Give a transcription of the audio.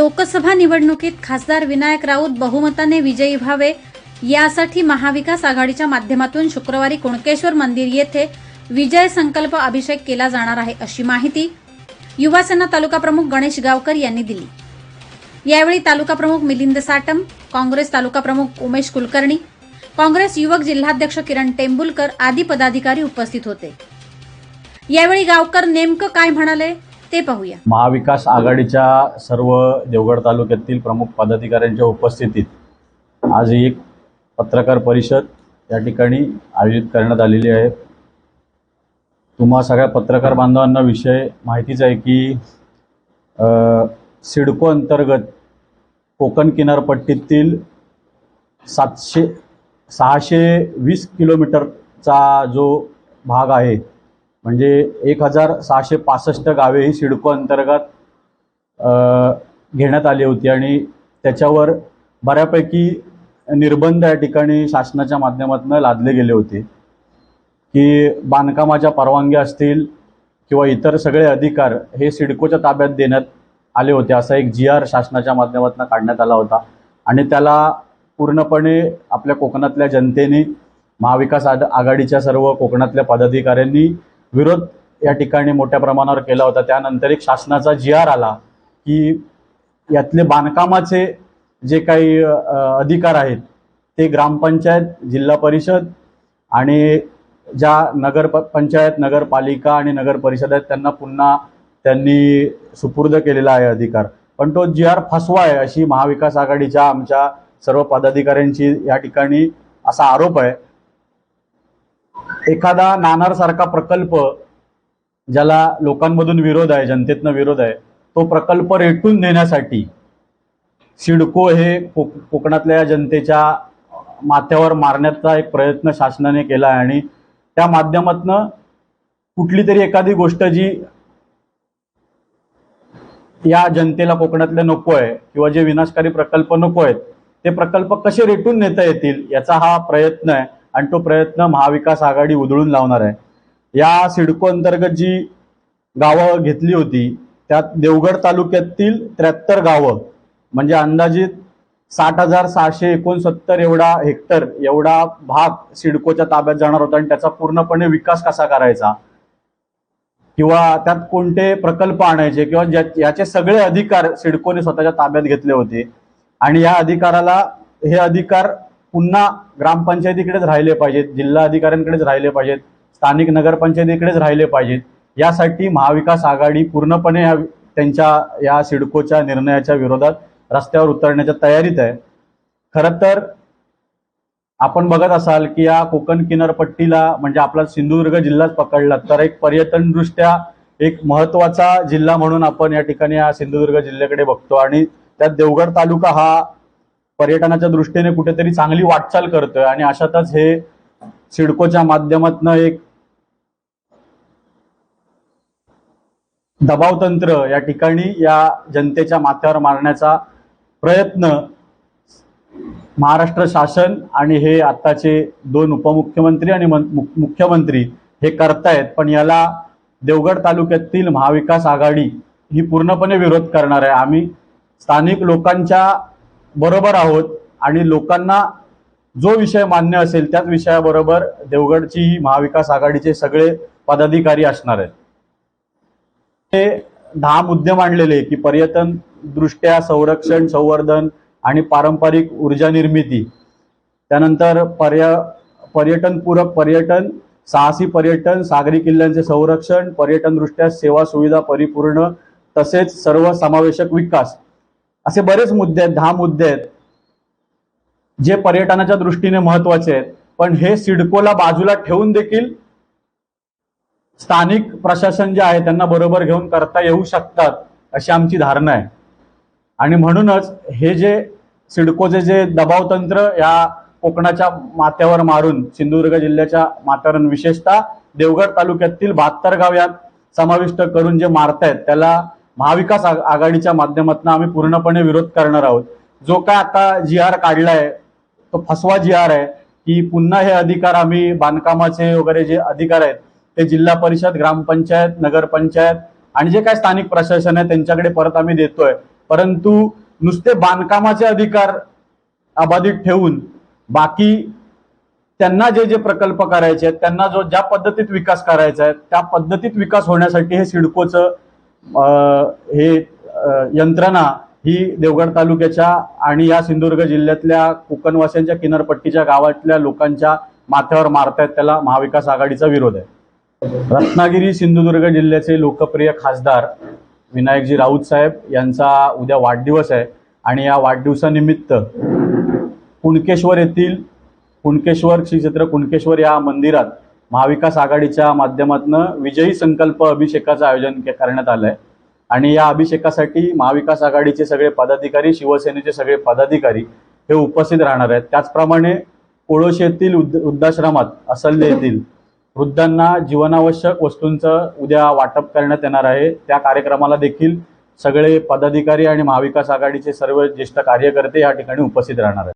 लोकसभा निवडणुकीत खासदार विनायक राऊत बहुमताने विजयी व्हावे यासाठी महाविकास आघाडीच्या माध्यमातून शुक्रवारी कुणकेश्वर मंदिर येथे विजय संकल्प अभिषेक केला जाणार आहे अशी माहिती युवासेना तालुका प्रमुख गणेश गावकर यांनी दिली. यावेळी तालुका प्रमुख मिलिंद साटम काँग्रेस तालुका प्रमुख उमेश कुलकर्णी काँग्रेस युवक जिल्हाध्यक्ष किरण टेंबुलकर आदी पदाधिकारी उपस्थित होते. यावेळी गावकर नेमकं काय म्हणाले? ते पाहूया. महाविकास आघाडीच्या सर्व देवगड तालुक्यातील प्रमुख पदाधिकाऱ्यांच्या उपस्थितीत आज एक पत्रकार परिषद या ठिकाणी आयोजित करण्यात आलेली आहे. तुम्हा सगळ्या पत्रकार बांधवांना विषय माहितीच आहे की सिडको अंतर्गत कोकण किनारपट्टीतील सातशे सहाशे वीस किलोमीटरचा जो भाग आहे म्हणजे एक हजार सहाशे पासष्ट गावे ही सिडको अंतर्गत घेण्यात आली होती आणि त्याच्यावर बऱ्यापैकी निर्बंध या ठिकाणी शासनाच्या माध्यमातून लादले गेले होते. की बांधकामाच्या परवानग्या असतील किंवा इतर सगळे अधिकार हे सिडकोच्या ताब्यात देण्यात आले होते असा एक जी आर शासनाच्या माध्यमातून काढण्यात आला होता. आणि त्याला पूर्णपणे आपल्या कोकणातल्या जनतेने महाविकास आघाडीच्या सर्व कोकणातल्या पदाधिकाऱ्यांनी विरोध या ठिकाणी मोठ्या प्रमाणावर केला होता. त्यानंतर एक शासनाचा जी आर आला की यातले बांधकामाचे जे काही अधिकार आहेत ते ग्रामपंचायत जिल्हा परिषद आणि ज्या नगर प पंचायत नगरपालिका आणि नगर परिषद आहेत त्यांना पुन्हा त्यांनी सुपूर्द केलेला आहे अधिकार. पण तो जी आर फसवा आहे अशी महाविकास आघाडीच्या आमच्या सर्व पदाधिकाऱ्यांची या ठिकाणी असा आरोप आहे. एखादा नाणारसारखा प्रकल्प ज्याला लोकांमधून विरोध आहे जनतेतनं विरोध आहे तो प्रकल्प रेटून देण्यासाठी सिडको हे कोक कोकणातल्या या जनतेच्या माथ्यावर मारण्याचा एक प्रयत्न शासनाने केला आहे आणि त्या माध्यमातनं कुठली तरी एखादी गोष्ट जी या जनतेला कोकणातल्या नको आहे किंवा जे विनाशकारी प्रकल्प नको आहेत ते प्रकल्प कसे रेटून नेता येतील याचा हा प्रयत्न आहे. आणि तो प्रयत्न महाविकास आघाडी उधळून लावणार आहे. या सिडको अंतर्गत जी गावं घेतली होती त्यात देवगड तालुक्यातील त्र्याहत्तर गावं म्हणजे अंदाजित साठ हजार सहाशे एकोणसत्तर एवढा हेक्टर एवढा भाग सिडकोच्या ताब्यात जाणार होता आणि त्याचा पूर्णपणे विकास कसा करायचा? किंवा त्यात कोणते प्रकल्प आणायचे? किंवा ज्या याचे सगळे अधिकार सिडकोने स्वतःच्या ताब्यात घेतले होते. आणि या अधिकाराला हे अधिकार पुन्हा ग्रामपंचायतीकडेच राहिले पाहिजेत जिल्हा अधिकाऱ्यांकडेच राहिले पाहिजेत स्थानिक नगरपंचायतीकडेच राहिले पाहिजेत. यासाठी महाविकास आघाडी पूर्णपणे या त्यांच्या या सिडकोच्या निर्णयाच्या विरोधात रस्त्यावर उतरण्याच्या तयारीत आहे. खरं तर आपण बघत असाल की या कोकण किनारपट्टीला म्हणजे आपला सिंधुदुर्ग जिल्हाच पकडला तर एक पर्यटनदृष्ट्या एक महत्त्वाचा जिल्हा म्हणून आपण या ठिकाणी या सिंधुदुर्ग जिल्ह्याकडे बघतो. आणि त्यात देवगड तालुका हा पर्यटनाच्या दृष्टीने कुठेतरी चांगली वाटचाल करतोय आणि अशातच हे सिडकोच्या माध्यमातनं एक दबाव तंत्र या ठिकाणी या जनतेच्या माथ्यावर मारण्याचा प्रयत्न महाराष्ट्र शासन आणि हे आत्ताचे दोन उपमुख्यमंत्री आणि मुख्यमंत्री हे करतायत. पण याला देवगड तालुक्यातील महाविकास आघाडी ही पूर्णपणे विरोध करणार आहे. आम्ही स्थानिक लोकांच्या बरोबर आहोत आणि लोकांना जो विषय मान्य असेल त्याच विषयाबरोबर देवगडची ही महाविकास आघाडीचे सगळे पदाधिकारी असणार आहेत. ते दहा मुद्दे मांडलेले की पर्यटन दृष्ट्या संरक्षण संवर्धन आणि पारंपरिक ऊर्जा निर्मिती. त्यानंतर पर्य पर्यटनपूरक पर्यटन साहसी पर्यटन सागरी किल्ल्यांचे संरक्षण पर्यटन दृष्ट्या सेवा सुविधा परिपूर्ण तसेच सर्व समावेशक विकास. असे बरेच मुद्दे आहेत दहा मुद्दे आहेत जे पर्यटनाच्या दृष्टीने महत्त्वाचे आहेत. पण हे सिडकोला बाजूला ठेवून देखील स्थानिक प्रशासन जे आहे त्यांना बरोबर घेऊन करता येऊ शकतात अशी आमची धारणा आहे. आणि म्हणूनच हे जे सिडकोचे जे दबावतंत्र या कोकणाच्या माथ्यावर मारून सिंधुदुर्ग जिल्ह्याच्या माथ्यावर विशेषतः देवगड तालुक्यातील बहात्तर गाव यात समाविष्ट करून जे मारतायत त्याला महाविकास आघाडीच्या माध्यमातून आम्ही पूर्णपणे विरोध करणार आहोत. जो काय आता जी आर काढलाय तो फसवा जी आर आहे की पुन्हा हे अधिकार आम्ही बांधकामाचे वगैरे जे अधिकार आहेत ते जिल्हा परिषद ग्रामपंचायत नगरपंचायत आणि जे काय स्थानिक प्रशासन आहे त्यांच्याकडे परत आम्ही देतोय. परंतु नुसते बांधकामाचे अधिकार अबाधित ठेवून बाकी त्यांना जे जे प्रकल्प करायचे आहेत त्यांना जो ज्या पद्धतीत विकास करायचा आहे त्या पद्धतीत विकास होण्यासाठी हे सिडकोचं हे यंत्रणा ही देवगड तालुक्याच्या आणि या सिंधुदुर्ग जिल्ह्यातल्या कोकणवासियांच्या किनारपट्टीच्या गावातल्या लोकांच्या माथ्यावर मारतायत त्याला महाविकास आघाडीचा विरोध आहे. रत्नागिरी सिंधुदुर्ग जिल्ह्याचे लोकप्रिय खासदार विनायकजी राऊत साहेब यांचा उद्या वाढदिवस आहे आणि या वाढदिवसानिमित्त कुणकेश्वर येथील कुणकेश्वर श्री क्षेत्र कुणकेश्वर या मंदिरात महाविकास आघाडीच्या माध्यमातून विजयी संकल्प अभिषेकाचं आयोजन करण्यात आलं आहे आणि या अभिषेकासाठी महाविकास आघाडीचे सगळे पदाधिकारी शिवसेनेचे सगळे पदाधिकारी हे उपस्थित राहणार आहेत. त्याचप्रमाणे कोळोशी येथील वृद्धाश्रमात असल्य येथील वृद्धांना जीवनावश्यक वस्तूंचं उद्या वाटप करण्यात येणार आहे. त्या कार्यक्रमाला देखील सगळे पदाधिकारी आणि महाविकास आघाडीचे सर्व ज्येष्ठ कार्यकर्ते या ठिकाणी उपस्थित राहणार आहेत.